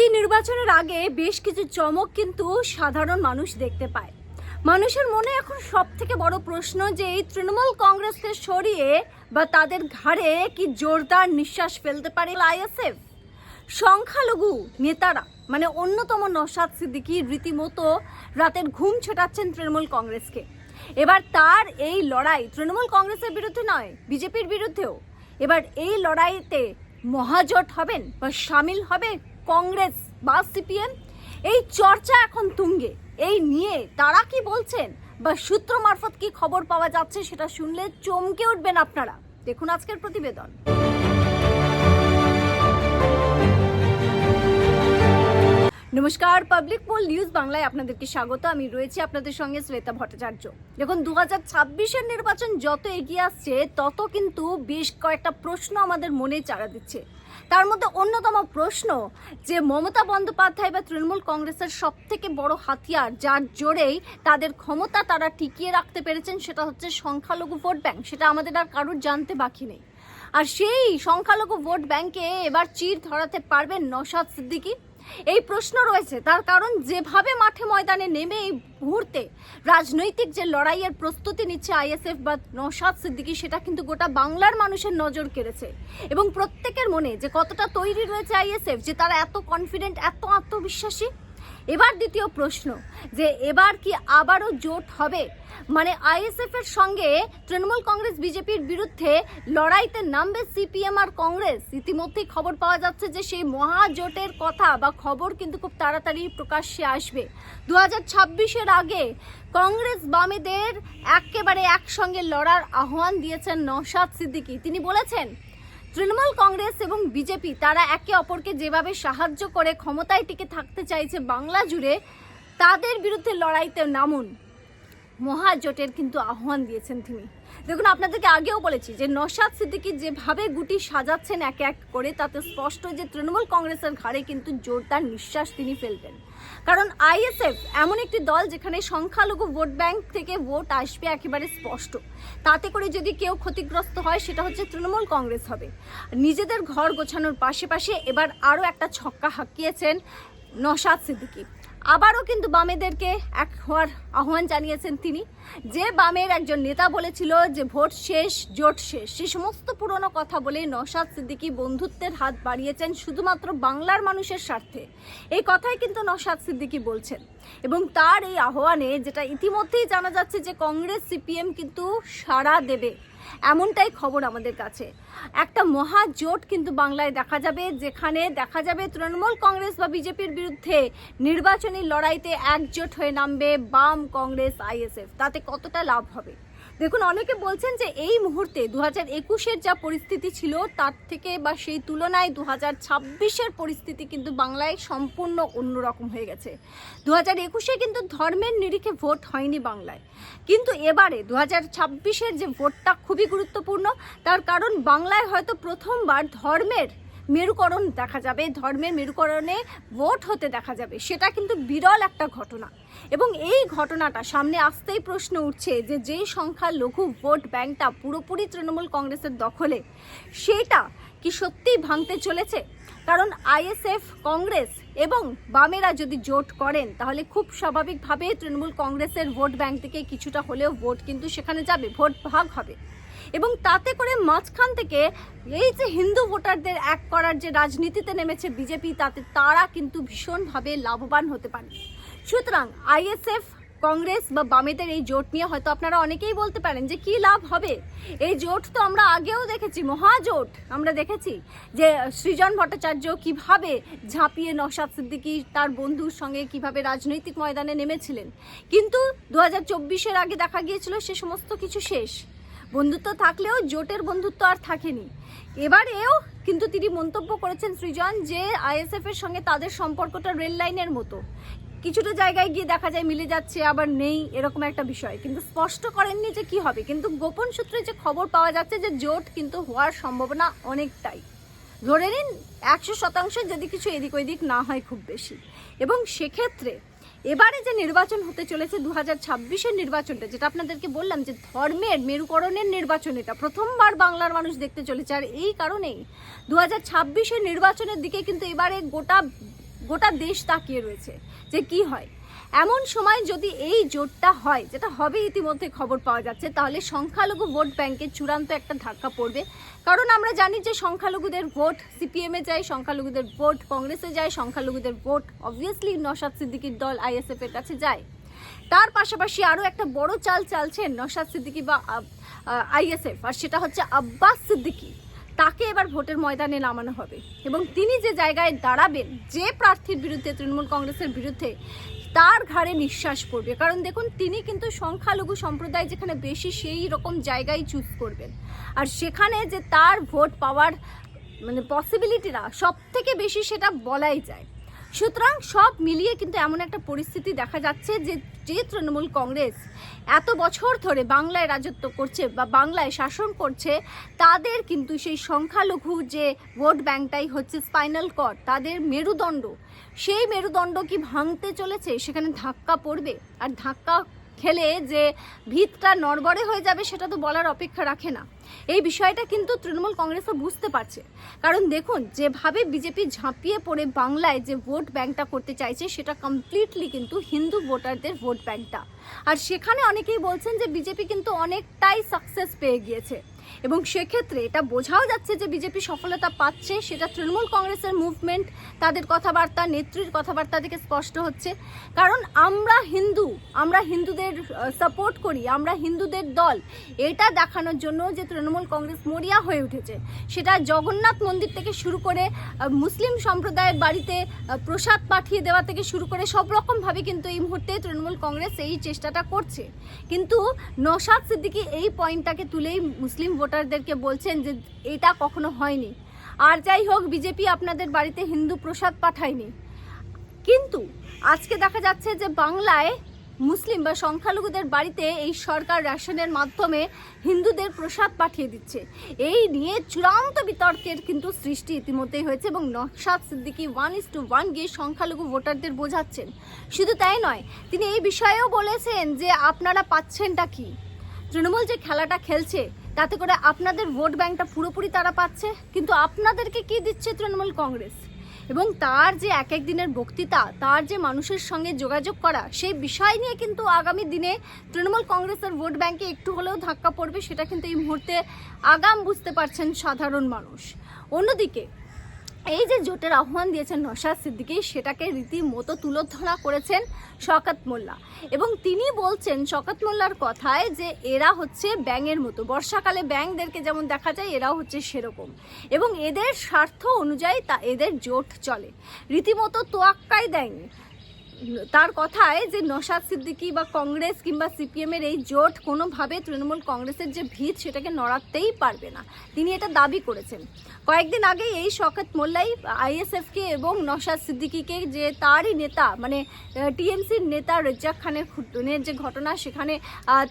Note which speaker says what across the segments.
Speaker 1: প্রতি নির্বাচনের আগে বেশ কিছু চমক কিন্তু সাধারণ মানুষ দেখতে পায়। মানুষের মনে এখন সব থেকে বড় প্রশ্ন যে, এই তৃণমূল কংগ্রেসকে সরিয়ে বা তাদের ঘাড়ে কি জোরদার নিঃশ্বাস ফেলতে পারে আইএসএফ? সংখ্যালঘু নেতারা মানে অন্যতম নসাদ সিদ্দিকি রীতিমতো রাতের ঘুম ছোটাচ্ছেন তৃণমূল কংগ্রেসকে। এবার তার এই লড়াই তৃণমূল কংগ্রেসের বিরুদ্ধে নয়, বিজেপির বিরুদ্ধেও। এবার এই লড়াইতে মহাজোট হবেন বা সামিল হবে কংগ্রেস বা সিপিএম? এই চর্চা এখন তুঙ্গে। এই নিয়ে তারা কি বলছেন? বা সূত্র মারফত কি খবর পাওয়া যাচ্ছে সেটা শুনলে চমকে উঠবেন আপনারা। দেখুন আজকের প্রতিবেদন। নমস্কার, পাবলিক পোল নিউজ বাংলায় আপনাদেরকে স্বাগত। আমি রয়েছি আপনাদের সঙ্গে শ্বেতা ভট্টাচার্য। দেখুন দু হাজার ছাব্বিশের নির্বাচন যত এগিয়ে আসছে, তত কিন্তু বেশ কয়েকটা প্রশ্ন আমাদের মনে চাড়া দিচ্ছে। তার মধ্যে অন্যতম প্রশ্ন যে মমতা বন্দ্যোপাধ্যায় বা তৃণমূল কংগ্রেসের সব থেকে বড় হাতিয়ার যার জোরেই তাদের ক্ষমতা তারা টিকিয়ে রাখতে পেরেছেন সেটা হচ্ছে সংখ্যালঘু ভোট ব্যাংক। সেটা আমাদের আর কারোর জানতে বাকি নেই। আর সেই সংখ্যালঘু ভোট ব্যাংকে এবার চির ধরাতে পারবেন নশাদ সিদ্দিকী। এই প্রশ্ন রয়েছে। তার কারণ, যেভাবে মাঠে ময়দানে নেমে এই মুহূর্তে রাজনৈতিক যে লড়াইয়ের প্রস্তুতি নিচ্ছে আইএসএফ বা নসাদ সিদ্দিকি, সেটা কিন্তু গোটা বাংলার মানুষের নজর কেড়েছে। এবং প্রত্যেকের মনে যে কতটা তৈরি রয়েছে আইএসএফ, যে তারা এত কনফিডেন্ট এত আত্মবিশ্বাসী এবার দ্বিতীয় প্রশ্ন, যে এবার কি আবারও জোট হবে? মানে আইএসএফ এর সঙ্গে তৃণমূল কংগ্রেস বিজেপির বিরুদ্ধে লড়াইতে নামবে সিপিএম আর কংগ্রেস। ইতিমধ্যেই খবর পাওয়া যাচ্ছে যে সেই মহাজোটের কথা বা খবর কিন্তু খুব তাড়াতাড়ি প্রকাশ্যে আসবে। দু হাজার ছাব্বিশের আগে কংগ্রেস বামেদের একেবারে একসঙ্গে লড়ার আহ্বান দিয়েছেন নওশাদ সিদ্দিকী। তিনি বলেছেন তৃণমূল কংগ্রেস এবং বিজেপি, তারা একে অপরকে যেভাবে সাহায্য করে, ক্ষমতায় টিকে থাকতে চাইছে বাংলা জুড়ে, তাদের বিরুদ্ধে লড়াইতে নামুন। মহাজোটের কিন্তু আহ্বান দিয়েছেন তিনি। দেখুন, আপনাদেরকে আগেও বলেছি যে নসাদ সিদ্দিকি যেভাবে গুটি সাজাচ্ছেন এক এক করে, তাতে স্পষ্ট যে তৃণমূল কংগ্রেসের ঘাড়ে কিন্তু জোরদার নিঃশ্বাস তিনি ফেলবেন। কারণ আইএসএফ এমন একটি দল যেখানে সংখ্যালঘু ভোট ব্যাংক থেকে ভোট আসবে একেবারে স্পষ্ট। তাতে করে যদি কেউ ক্ষতিগ্রস্ত হয়, সেটা হচ্ছে তৃণমূল কংগ্রেস হবে। নিজেদের ঘর গোছানোর পাশে পাশে এবার আরও একটা ছক্কা হাঁকিয়েছেন নসাদ সিদ্দিকী। আবারও কিন্তু বামেদেরকে এক হওয়ার আহ্বান জানিয়েছেন তিনি। যে বামের একজন নেতা বলেছিল যে ভোট শেষ, জোট শেষ। সে সমস্ত পুরনো কথা বলে নসাদ সিদ্দিকী বন্ধুত্বের হাত বাড়িয়েছেন শুধুমাত্র বাংলার মানুষের স্বার্থে। এই কথাই কিন্তু নসাদ সিদ্দিকী বলছেন। এবং তার এই আহ্বানে, যেটা ইতিমধ্যেই জানা যাচ্ছে যে কংগ্রেস, সিপিএম কিন্তু সাড়া দেবে। এমনটাই খবর আমাদের কাছে। একটা মহাজোট কিন্তু বাংলায় দেখা যাবে, যেখানে দেখা যাবে তৃণমূল কংগ্রেস বা বিজেপির বিরুদ্ধে নির্বাচনী লড়াইতে একজোট হয়ে নামবে বাম কংগ্রেস আইএসএফ। তাতে কতটা লাভ হবে? দেখুন, অনেকে বলছেন যে এই মুহূর্তে দু হাজার একুশের যা পরিস্থিতি ছিল, তার থেকে বা সেই তুলনায় দু হাজার ছাব্বিশের পরিস্থিতি কিন্তু বাংলায় সম্পূর্ণ অন্যরকম হয়ে গেছে। দু হাজার একুশে কিন্তু ধর্মের নিরিখে ভোট হয়নি বাংলায়। কিন্তু এবারে দু হাজার ছাব্বিশের যে ভোটটা খুবই গুরুত্বপূর্ণ, তার কারণ বাংলায় হয়তো প্রথমবার ধর্মের মেরুকরণ দেখা যাবে, ধর্মের মেরুকরণে ভোট হতে দেখা যাবে, সেটা কিন্তু বিরল একটা ঘটনা। এবং এই ঘটনাটা সামনে আসতেই প্রশ্ন উঠছে যে যেই সংখ্যা লঘু ভোট ব্যাংকটা পুরোপুরি তৃণমূল কংগ্রেসের দখলে, সেটা কি সত্যিই ভাঙতে চলেছে? কারণ আইএসএফ, কংগ্রেস এবং বামেরা যদি জোট করেন, তাহলে খুব স্বাভাবিকভাবে তৃণমূল কংগ্রেসের ভোট ব্যাংক থেকে কিছুটা হলেও ভোট কিন্তু সেখানে যাবে, ভোট ভাগ হবে। এবং তাতে করে মাঝখান থেকে এই যে হিন্দু ভোটারদের এক করার যে রাজনীতিতে নেমেছে বিজেপি, তাতে তারা কিন্তু ভীষণভাবে লাভবান হতে পারে সুতরাং আইএসএফ, কংগ্রেস বা বামেদের এই জোট নিয়ে হয়তো আপনারা অনেকেই বলতে পারেন যে কি লাভ হবে? এই জোট তো আমরা আগেও দেখেছি মহাজোট আমরা দেখেছি যে সৃজন ভট্টাচার্য কীভাবে ঝাঁপিয়ে নসাদ সিদ্দিকী, তার বন্ধুর সঙ্গে কীভাবে রাজনৈতিক ময়দানে নেমেছিলেন। কিন্তু দু হাজার আগে দেখা গিয়েছিল সে সমস্ত কিছু শেষ। বন্ধুত্ব থাকলেও জোটের বন্ধুত্ব আর থাকেনি। এবারেও কিন্তু তিনি মন্তব্য করেছেন সৃজন যে আইএসএফ এর সঙ্গে তাদের সম্পর্কটা রেল লাইনের মতো। কিছুটা জায়গায় গিয়ে দেখা যায় মিলে যাচ্ছে, আবার নেই, এরকম একটা বিষয়। কিন্তু স্পষ্ট করেননি যে কি হবে। কিন্তু গোপন সূত্রে যে খবর পাওয়া যাচ্ছে যে জোট কিন্তু হওয়ার সম্ভাবনা অনেকটাই। ধরে নিন, একশো শতাংশ যদি কিছু এদিক ওইদিক না হয় খুব বেশি। এবং সেক্ষেত্রে এবারে যে নির্বাচন হতে চলেছে দু হাজার ছাব্বিশের নির্বাচনটা, যেটা আপনাদেরকে বললাম যে ধর্মের মেরুকরণের নির্বাচন এটা, প্রথমবার বাংলার মানুষ দেখতে চলেছে। আর এই কারণেই দু হাজার ছাব্বিশের নির্বাচনের দিকে কিন্তু এবারে গোটা গোটা দেশ তাকিয়ে রয়েছে যে কি হয়। এমন সময় যদি এই জোটটা হয়, যেটা হবে ইতিমধ্যে খবর পাওয়া যাচ্ছে, তাহলে সংখ্যালঘু ভোট ব্যাংকে চূড়ান্ত একটা ধাক্কা পড়বে। কারণ আমরা জানি যে সংখ্যালঘুদের ভোট সিপিএমে যায়, সংখ্যালঘুদের ভোট কংগ্রেসে যায়, সংখ্যালঘুদের ভোট অবভিয়াসলি নসাদ সিদ্দিকির দল আইএসএফ এর কাছে যায়। তার পাশাপাশি আরও একটা বড় চাল চালছেন নসাদ সিদ্দিকি বা আইএসএফ, আর সেটা হচ্ছে আব্বাস সিদ্দিকি। তাকে এবার ভোটের ময়দানে নামানো হবে। এবং তিনি যে জায়গায় দাঁড়াবেন, যে প্রার্থীর বিরুদ্ধে, তৃণমূল কংগ্রেসের বিরুদ্ধে তার ঘাড়ে নিঃশ্বাস পড়বে। কারণ দেখুন, তিনি কিন্তু সংখ্যালঘু সম্প্রদায় যেখানে বেশি, সেই রকম জায়গায় চুজ করবেন। আর সেখানে যে তার ভোট পাওয়ার মানে পসিবিলিটিরা সব থেকে বেশি সেটা বলাই যায়। সুতরাং সব মিলিয়ে কিন্তু এমন একটা পরিস্থিতি দেখা যাচ্ছে যে যে তৃণমূল কংগ্রেস এত বছর ধরে বাংলায় রাজত্ব করছে বা বাংলায় শাসন করছে, তাদের কিন্তু সেই সংখ্যালঘু যে ভোট ব্যাংকটাই হচ্ছে স্পাইনাল কর, তাদের মেরুদণ্ড। সেই মেরুদণ্ড কি ভাঙতে চলেছে? সেখানে ধাক্কা পড়বে। আর ধাক্কা খেলে যে ভিতটা নড়বড়ে হয়ে যাবে সেটা তো বলার অপেক্ষা রাখে না। এই বিষয়টা কিন্তু তৃণমূল কংগ্রেসও বুঝতে পারছে। কারণ দেখুন, যেভাবে বিজেপি ঝাঁপিয়ে পড়ে বাংলায় যে ভোট ব্যাংকটা করতে চাইছে, সেটা কমপ্লিটলি কিন্তু হিন্দু ভোটারদের ভোট ব্যাংকটা। আর সেখানে অনেকেই বলছেন যে বিজেপি কিন্তু অনেকটাই সাকসেস পেয়ে গিয়েছে। এবং সেক্ষেত্রে এটা বোঝাও যাচ্ছে যে বিজেপি সফলতা পাচ্ছে, সেটা তৃণমূল কংগ্রেসের মুভমেন্ট তাদের কথাবার্তা, নেত্রীর কথাবার্তা থেকে স্পষ্ট হচ্ছে। কারণ আমরা হিন্দু, আমরা হিন্দুদের সাপোর্ট করি, আমরা হিন্দুদের দল। এটা দেখানোর জন্য যে তৃণমূল কংগ্রেস মরিয়া হয়ে উঠেছে। সেটা জগন্নাথ মন্দির থেকে শুরু করে মুসলিম সম্প্রদায়ের বাড়িতে প্রসাদ পাঠিয়ে দেওয়া থেকে শুরু করে সব রকমভাবে কিন্তু এই মুহূর্তে তৃণমূল কংগ্রেস এই চেষ্টাটা করছে। কিন্তু নসাদ সিদ্দিকী এই পয়েন্টটাকে তুলেই মুসলিম ভোটারদেরকে বলছেন যে এটা কখনো হয়নি। আর যাই হোক, বিজেপি আপনাদের বাড়িতে হিন্দু প্রসাদ পাঠায়নি। কিন্তু আজকে দেখা যাচ্ছে যে বাংলায় মুসলিম বা সংখ্যালঘুদের বাড়িতে এই সরকার রেশনের মাধ্যমে হিন্দুদের প্রসাদ পাঠিয়ে দিচ্ছে। এই নিয়ে চূড়ান্ত বিতর্কের কিন্তু সৃষ্টি ইতিমধ্যেই হয়েছে এবং Naushad Siddiqui one is to one গিয়ে সংখ্যালঘু ভোটারদের বোঝাচ্ছেন। শুধু তাই নয়, তিনি এই বিষয়েও বলেছেন যে আপনারা পাচ্ছেনটা কি? তৃণমূল যে খেলাটা খেলছে তাতে করে আপনাদের ভোট ব্যাংকটা পুরোপুরি তারা পাচ্ছে, কিন্তু আপনাদেরকে কি দিচ্ছে তৃণমূল কংগ্রেস? এবং তার যে এক এক দিনের বক্তৃতা, তার যে মানুষের সঙ্গে যোগাযোগ করা, সেই বিষয় নিয়ে কিন্তু আগামী দিনে তৃণমূল কংগ্রেসের ভোট ব্যাংকে একটু হলেও ধাক্কা পড়বে, সেটা কিন্তু এই মুহূর্তে আগাম বুঝতে পারছেন সাধারণ মানুষ। অন্যদিকে এই যে জোটের আহ্বান দিয়েছেন নশাদ সিদ্দিকি, সেটাকে রীতিমতো তুলোধরা করেছেন শকাত মোল্লা। এবং তিনি বলছেন শকাত মোল্লার কথায় যে এরা হচ্ছে ব্যাঙের মতো। বর্ষাকালে ব্যাঙদেরকে যেমন দেখা যায়, এরাও হচ্ছে সেরকম। এবং এদের স্বার্থ অনুযায়ী তা, এদের জোট চলে। রীতিমতো তোয়াক্কাই দেয়নি। তার কথায় যে নসাদ সিদ্দিকি বা কংগ্রেস কিংবা সিপিএম এর এই জোট কোনোভাবে তৃণমূল কংগ্রেসের যে ভিত, সেটাকে নড়াতেই পারবে না। তিনি এটা দাবি করেছেন। কয়েকদিন আগে এই শকত মোল্লাই আইএসএফকে এবং নসাদ সিদ্দিকিকে যে তারই নেতা মানে টিএমসির নেতা রেজ্জাক খানের খুনের যে ঘটনা, সেখানে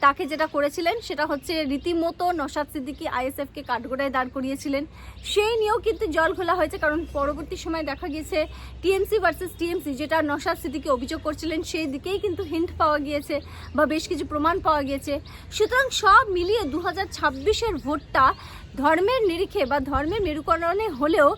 Speaker 1: তাকে যেটা করেছিলেন, সেটা হচ্ছে রীতিমতো নসাদ সিদ্দিকি আইএসএফকে কাঠগোড়ায় দাঁড় করিয়েছিলেন। সেই নিয়েও কিন্তু জল খোলা হয়েছে, কারণ পরবর্তী সময় দেখা গিয়েছে টিএমসি ভার্সেস টিএমসি, যেটা নসাদ সিদ্দিকি অভিযোগ করছিলেন, সেই দিকেই কিন্তু হিন্ট পাওয়া গিয়েছে বা বেশ কিছু প্রমাণ পাওয়া গিয়েছে। সুতরাং সব মিলিয়ে দু হাজার ভোটটা ধর্মের নিরিখে বা ধর্মের মেরুকরণে হলেও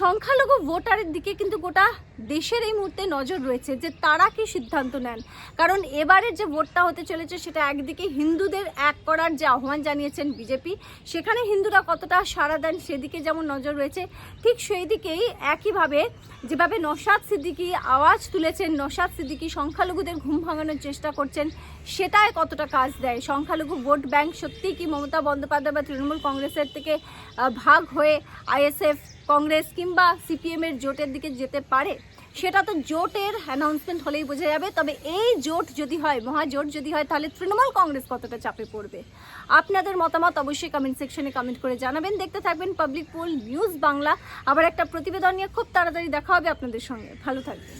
Speaker 1: সংখ্যালঘু ভোটারের দিকে কিন্তু গোটা দেশের এই মুহূর্তে নজর রয়েছে যে তারা কি সিদ্ধান্ত নেন। কারণ এবারের যে ভোটটা হতে চলেছে সেটা একদিকে হিন্দুদের এক করার যে আহ্বান জানিয়েছেন বিজেপি, সেখানে হিন্দুরা কতটা সাড়া দেন সেদিকে যেমন নজর রয়েছে, ঠিক সেই দিকেই একইভাবে যেভাবে নসাদ সিদ্দিকি আওয়াজ তুলেছেন নসাদ সিদ্দিকি সংখ্যালঘুদের ঘুম ভাঙানোর চেষ্টা করছেন, সেটায় কতটা কাজ দেয়? সংখ্যালঘু ভোট ব্যাংক সত্যিই কি মমতা বন্দ্যোপাধ্যায় বা তৃণমূল কংগ্রেসের থেকে ভাগ হয়ে আইএসএফ কংগ্রেস কিংবা সিপিএম এর জোটের দিকে যেতে পারে, সেটা তো জোটের অ্যানাউন্সমেন্ট হলেই বোঝা যাবে। তবে এই জোট যদি হয় মহাজোট যদি হয়, তাহলে তৃণমূল কংগ্রেস কতটা চাপে পড়বে? আপনাদের মতামত অবশ্যই কমেন্ট সেকশনে কমেন্ট করে জানাবেন। দেখতে থাকবেন পাবলিক পোল নিউজ বাংলা আবার একটা প্রতিবেদন নিয়ে খুব তাড়াতাড়ি দেখা হবে আপনাদের সঙ্গে। ভালো থাকবেন।